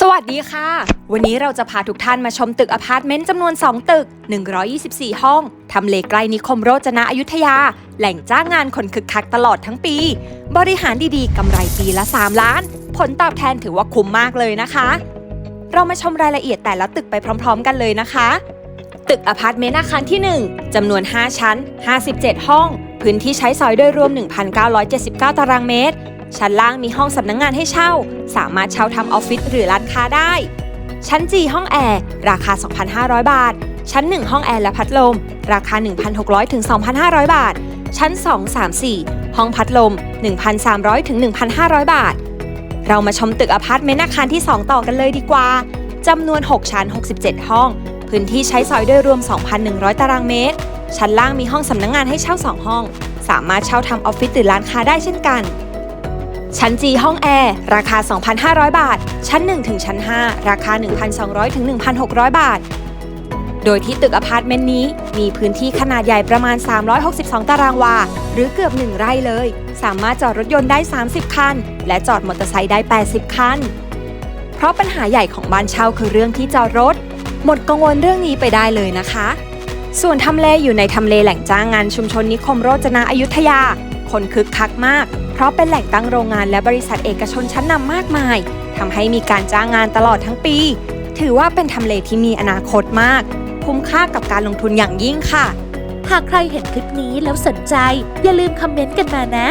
สวัสดีค่ะ วันนี้เราจะพาทุกท่านมาชมตึกอพาร์ตเมนต์จำนวน 2 ตึก 124 ห้อง ทำเลใกล้นิคมโรจนะอยุธยา แหล่งจ้างงานคนคึกคักตลอดทั้งปี บริหารดีๆ กำไรปีละ 3 ล้าน ผลตอบแทนถือว่าคุ้มมากเลยนะคะ เรามาชมรายละเอียดแต่ละตึกไปพร้อม ๆ กันเลยนะคะ ตึกอพาร์ตเมนต์อาคารที่ 1 จำนวน 5 ชั้น 57 ห้อง พื้นที่ใช้สอยโดยรวม 1,979 ตารางเมตร ชั้นล่างมีห้องสำนักงงานให้เช่า สามารถเช่าทำออฟฟิศหรือร้านค้าได้ ชั้น G ห้องแอร์ราคา 2,500 บาท ชั้น 1 ห้องแอร์และพัดลม ราคา 1,600ถึง2,500 บาท ชั้น 2 3 4 ห้องพัดลม 1,300ถึง1,500 บาท เรามาชมตึกอพาร์ตเมนต์อาคารที่ 2 ต่อกันเลยดีกว่าจำนวน 6 ชั้น 67 ห้อง พื้นที่ใช้สอยโดยรวม 2,100 ตารางเมตร ชั้นล่างมีห้องสำนักงงานให้เช่า 2 ห้อง สามารถเช่าทำออฟฟิศหรือร้านค้าได้เช่นกัน ชั้น G ห้องแอร์ราคา 2,500 บาท ชั้น 1 ถึงชั้น 5 ราคา 1,200 ถึง 1,600 บาท โดยที่ตึกอพาร์ตเมนต์นี้ มีพื้นที่ขนาดใหญ่ประมาณ 362 ตารางวา หรือเกือบ 1 ไร่เลย สามารถจอดรถยนต์ได้ 30 คัน และจอดมอเตอร์ไซค์ได้ 80 คัน เพราะปัญหาใหญ่ของบ้านเช่าคือเรื่องที่จอดรถ หมดกังวลเรื่องนี้ไปได้เลยนะคะ ส่วนทำเลอยู่ในทำเลแหล่งจ้างงานชุมชนนิคมโรจนะอยุธยา คนคึกคักมาก เพราะเป็นแหล่งตั้งโรงงานและบริษัทเอกชนชั้นนำมากมายทำให้มีการจ้างงานตลอดทั้งปี ถือว่าเป็นทำเลที่มีอนาคตมาก คุ้มค่ากับการลงทุนอย่างยิ่งค่ะ หากใครเห็นคลิปนี้แล้วสนใจ อย่าลืมคอมเมนต์กันมานะ